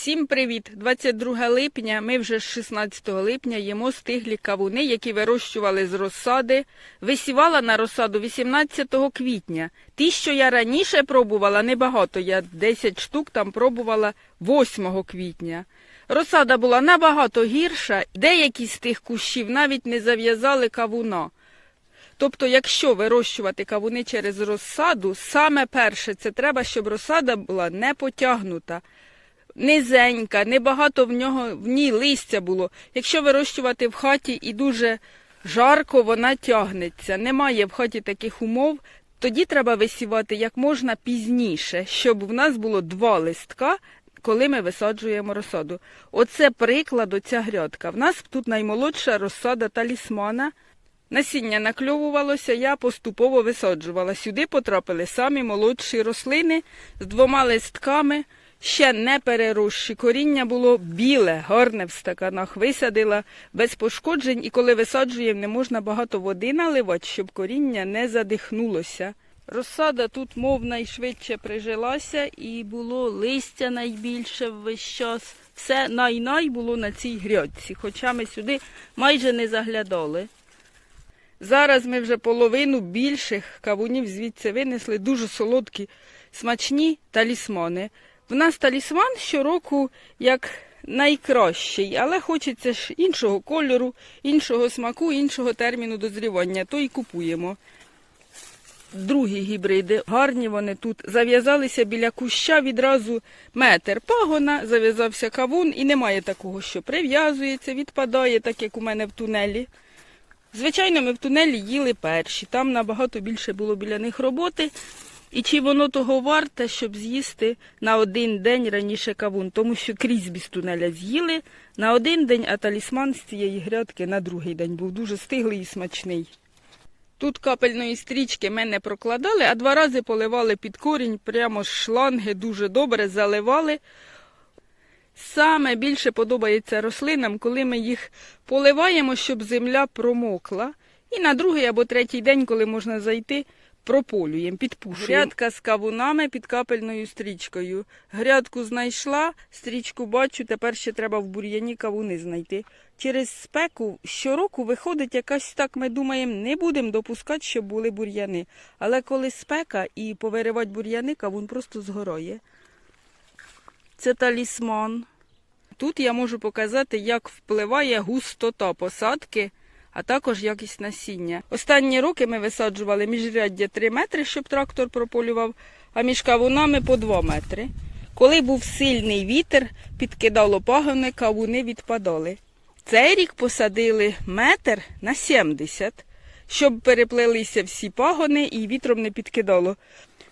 Всім привіт! 22 липня. Ми вже з 16 липня їмо стиглі кавуни, які вирощували з розсади. Висівала на розсаду 18 квітня. Ті, що я раніше пробувала, небагато. Я 10 штук там пробувала 8 квітня. Розсада була набагато гірша, деякі з тих кущів навіть не зав'язали кавуна. Тобто, якщо вирощувати кавуни через розсаду, саме перше це треба, щоб розсада була не потягнута низенька, небагато в нього в ній листя було. Якщо вирощувати в хаті і дуже жарко, вона тягнеться. Немає в хаті таких умов. Тоді треба висівати як можна пізніше, щоб в нас було два листка, коли ми висаджуємо розсаду. Оце приклад оця грядка. В нас тут наймолодша розсада талісмана. Насіння накльовувалося, я поступово висаджувала. Сюди потрапили самі молодші рослини з двома листками, ще не переросші. Коріння було біле, гарне в стаканах. Висадила без пошкоджень, і коли висаджуємо, не можна багато води наливати, щоб коріння не задихнулося. Розсада тут, мов найшвидше прижилася, і було листя найбільше весь час. Все най-най було на цій грядці, хоча ми сюди майже не заглядали. Зараз ми вже половину більших кавунів звідси винесли, дуже солодкі, смачні талісмани. В нас талісман щороку як найкращий, але хочеться ж іншого кольору, іншого смаку, іншого терміну дозрівання, то й купуємо. Другі гібриди, гарні вони тут. Зав'язалися біля куща відразу метр пагона, зав'язався кавун і немає такого, що прив'язується, відпадає, так як у мене в тунелі. Звичайно, ми в тунелі їли перші. Там набагато більше було біля них роботи. І чи воно того варте, щоб з'їсти на один день раніше кавун, тому що крізь без тунеля з'їли на один день, а талісман з цієї грядки на другий день був дуже стиглий і смачний. Тут капельної стрічки ми не прокладали, а два рази поливали під корінь, прямо з шланги, дуже добре заливали. Саме більше подобається рослинам, коли ми їх поливаємо, щоб земля промокла. І на другий або третій день, коли можна зайти, прополюємо, підпушуємо. Грядка з кавунами під капельною стрічкою. Грядку знайшла, стрічку бачу, тепер ще треба в бур'яні кавуни знайти. Через спеку щороку виходить якась так, ми думаємо, не будемо допускати, щоб були бур'яни. Але коли спека і повиривати бур'яни, кавун просто згорає. Це талісман. Тут я можу показати, як впливає густота посадки, а також якість насіння. Останні роки ми висаджували міжряддя 3 метри, щоб трактор прополював, а між кавунами по 2 метри. Коли був сильний вітер, підкидало пагони, кавуни відпадали. Цей рік посадили метр на 70, щоб переплелися всі пагони і вітром не підкидало.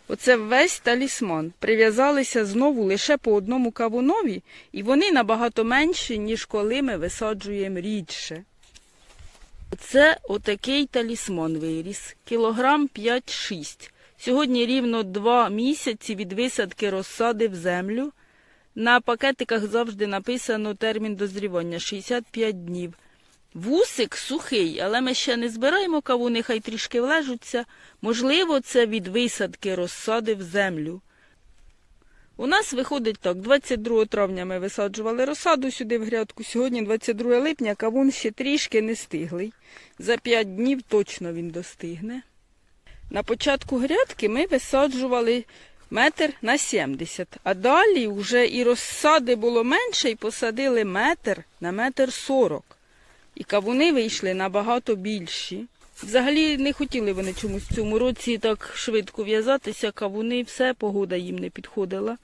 Оце весь талісман. Прив'язалися знову лише по одному кавунові, і вони набагато менші, ніж коли ми висаджуємо рідше. Це отакий талісман виріс. Кілограм 5-6. Сьогодні рівно два місяці від висадки розсади в землю. На пакетиках завжди написано термін дозрівання 65 днів. Вусик сухий, але ми ще не збираємо кавуни, хай трішки влежуться. Можливо, це від висадки розсади в землю. У нас виходить так, 22 травня ми висаджували розсаду сюди в грядку. Сьогодні 22 липня, кавун ще трішки не стиглий. За 5 днів точно він достигне. На початку грядки ми висаджували метр на 70, а далі вже і розсади було менше, і посадили метр на метр 40. І кавуни вийшли набагато більші. Взагалі не хотіли вони чомусь в цьому році так швидко в'язатися, кавуни, все, погода їм не підходила.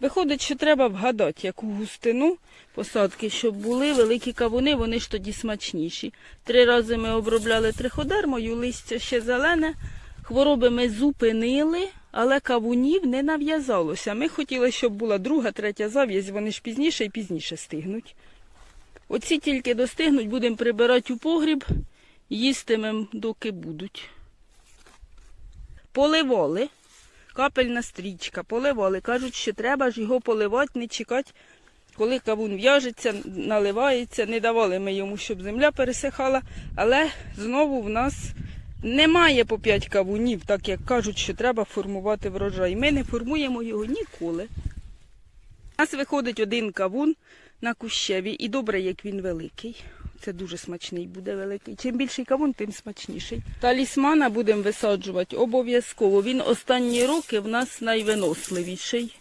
Виходить, що треба вгадати, яку густину посадки, щоб були великі кавуни, вони ж тоді смачніші. Три рази ми обробляли триходермою, листя ще зелене. Хвороби ми зупинили, але кавунів не нав'язалося. Ми хотіли, щоб була друга, третя зав'язь, вони ж пізніше і пізніше стигнуть. Оці тільки достигнуть, будемо прибирати у погріб, їстимем, доки будуть. Поливали. Капельна стрічка, поливали. Кажуть, що треба ж його поливати, не чекати, коли кавун в'яжеться, наливається. Не давали ми йому, щоб земля пересихала. Але знову в нас немає по 5 кавунів, так як кажуть, що треба формувати врожай. Ми не формуємо його ніколи. У нас виходить один кавун на кущеві, і добре, як він великий. Це дуже смачний буде великий. Чим більший кавун, тим смачніший. Талісмана будемо висаджувати обов'язково. Він останні роки в нас найвиносливіший.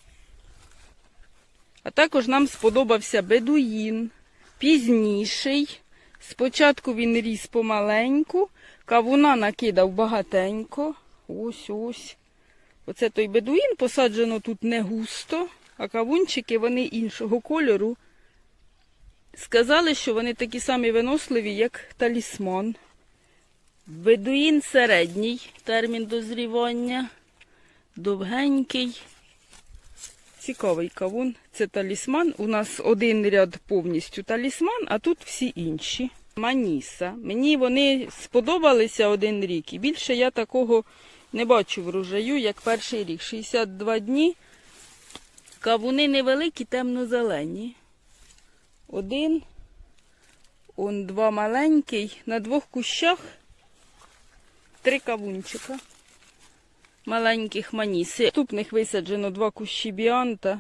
А також нам сподобався бедуїн, пізніший. Спочатку він ріс помаленьку, кавуна накидав багатенько. Ось ось. Оце той бедуїн посаджено тут не густо, а кавунчики вони іншого кольору. Сказали, що вони такі самі виносливі, як талісман. Бедуїн середній термін дозрівання, довгенький. Цікавий кавун. Це талісман. У нас один ряд повністю талісман, а тут всі інші. Маніса. Мені вони сподобалися один рік. І більше я такого не бачу врожаю, як перший рік. 62 дні. Кавуни невеликі, темно-зелені. Один, он два маленький. На двох кущах три кавунчика. Маленьких маніси. Наступних висаджено два кущі біанта.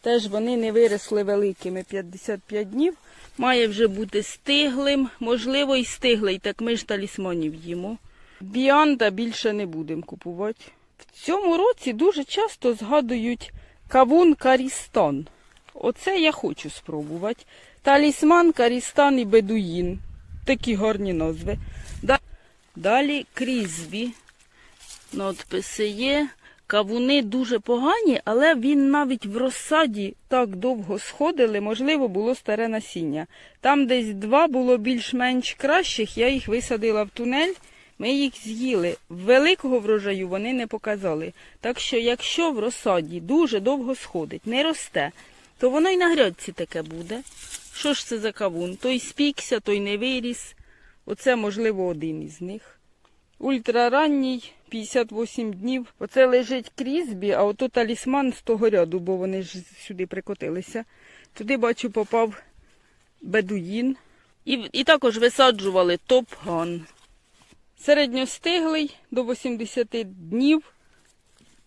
Теж вони не виросли великими 55 днів. Має вже бути стиглим, можливо, і стиглий, так ми ж талісманів їмо. Біанта більше не будемо купувати. В цьому році дуже часто згадують кавун Карістан. Оце я хочу спробувати. Талісман, Карістан і Бедуїн. Такі гарні назви. Далі крізбі. Надписи є. Кавуни дуже погані, але він навіть в розсаді так довго сходили, можливо, було старе насіння. Там десь два було більш-менш кращих, я їх висадила в тунель, ми їх з'їли. Великого врожаю вони не показали. Так що, якщо в розсаді дуже довго сходить, не росте, то воно й на грядці таке буде. Що ж це за кавун? Той спікся, той не виріс. Оце, можливо, один із них. Ультраранній 58 днів. Оце лежить крізбі, а ото талісман з того ряду, бо вони ж сюди прикотилися. Туди, бачу, попав бедуїн. І, і також висаджували топган. Середньостиглий до 80 днів.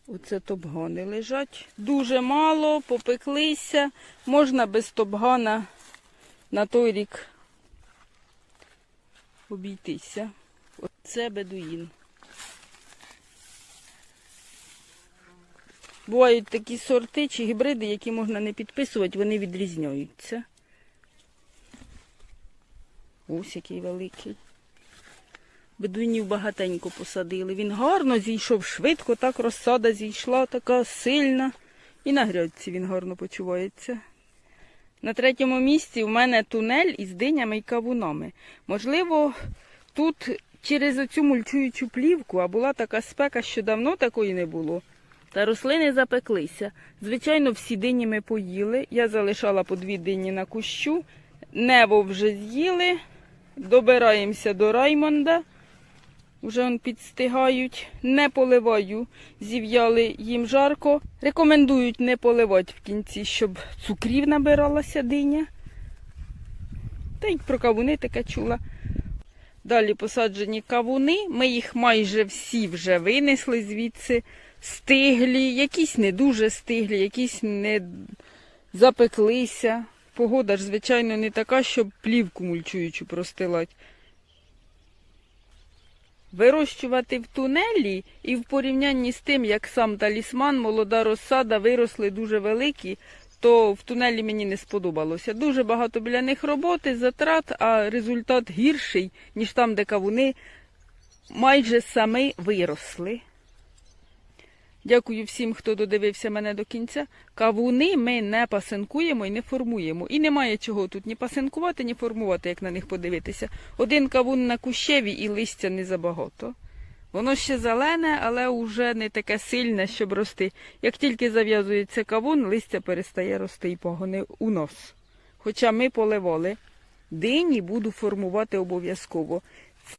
Оце топгани лежать. Дуже мало, попеклися. Можна без топгана на той рік обійтися. Оце бедуїн. Бувають такі сорти чи гібриди, які можна не підписувати, вони відрізняються. Ось який великий. Бедуїнів багатенько посадили. Він гарно зійшов швидко, так розсада зійшла, така сильна. І на грядці він гарно почувається. На третьому місці в мене тунель із динями і кавунами. Можливо, тут через оцю мульчуючу плівку, а була така спека, що давно такої не було. Та рослини запеклися. Звичайно, всі дині ми поїли. Я залишала по дві дині на кущу. Небо вже з'їли. Добираємося до Раймонда. Вже он підстигають. Не поливаю. Зів'яли їм жарко. Рекомендують не поливати в кінці, щоб цукрів набиралася диня. Та й про кавуни таке чула. Далі посаджені кавуни. Ми їх майже всі вже винесли звідси. Стиглі, якісь не дуже стиглі, якісь не запеклися. Погода ж, звичайно, не така, щоб плівку мульчуючу простилать. Вирощувати в тунелі і в порівнянні з тим, як сам талісман, молода розсада виросли дуже великі, то в тунелі мені не сподобалося. Дуже багато біля них роботи, затрат, а результат гірший, ніж там, де кавуни майже самі виросли. Дякую всім, хто додивився мене до кінця. Кавуни ми не пасинкуємо і не формуємо. І немає чого тут ні пасинкувати, ні формувати, як на них подивитися. Один кавун на кущеві і листя не забагато. Воно ще зелене, але вже не таке сильне, щоб рости. Як тільки зав'язується кавун, листя перестає рости і погони у нас. Хоча ми поливали. Дині буду формувати обов'язково.